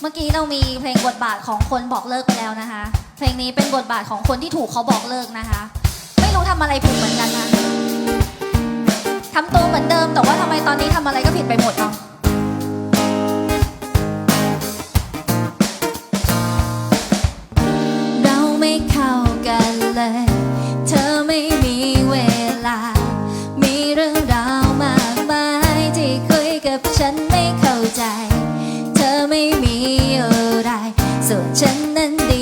เมื่อกี้เรามีเพลงบทบาทของคนบอกเลิกไปแล้วนะคะ เพลงนี้เป็นบทบาทของคนที่ถูกเขาบอกเลิกนะคะ ไม่รู้ทำอะไรผิดเหมือนกันนะทำตัวเหมือนเดิมแต่ว่าทำไมตอนนี้ทำอะไรก็ผิดไปหมดเนาะ 我真能。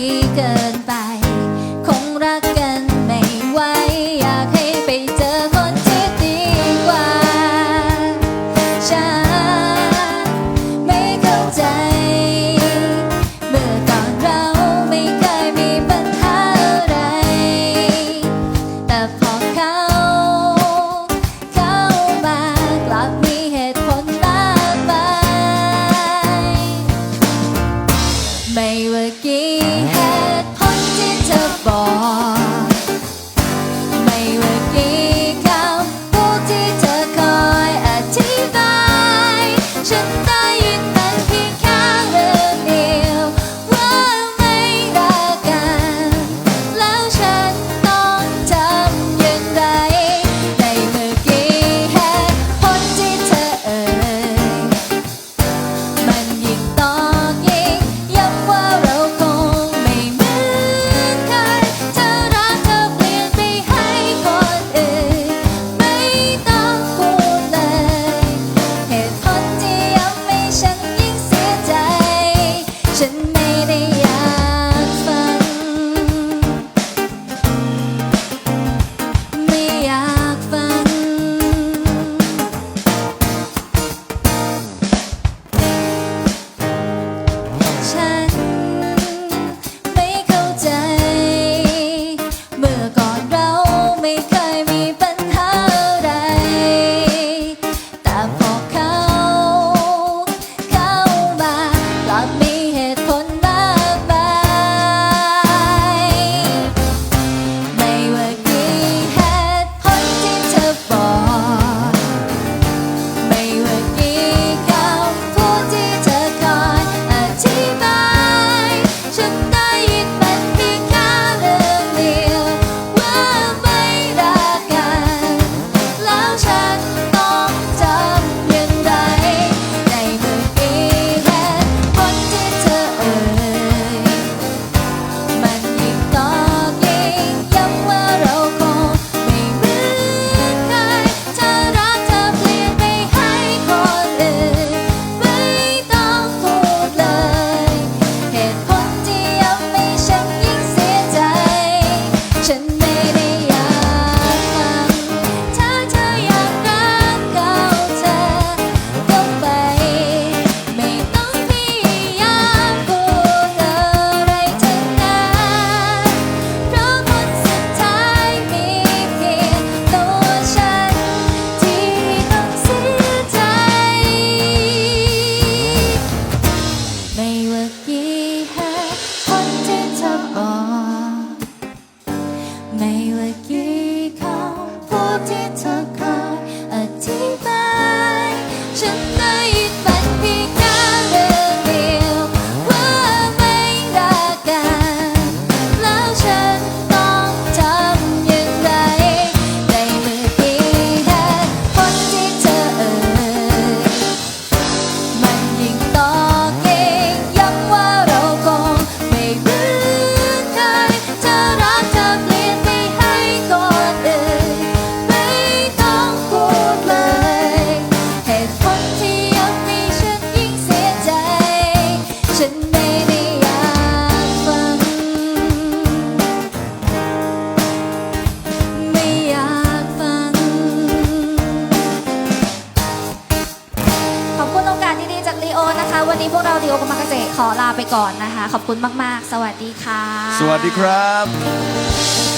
ขอลาไปก่อนนะคะ ขอบคุณมาก ๆ สวัสดีค่ะ สวัสดีครับ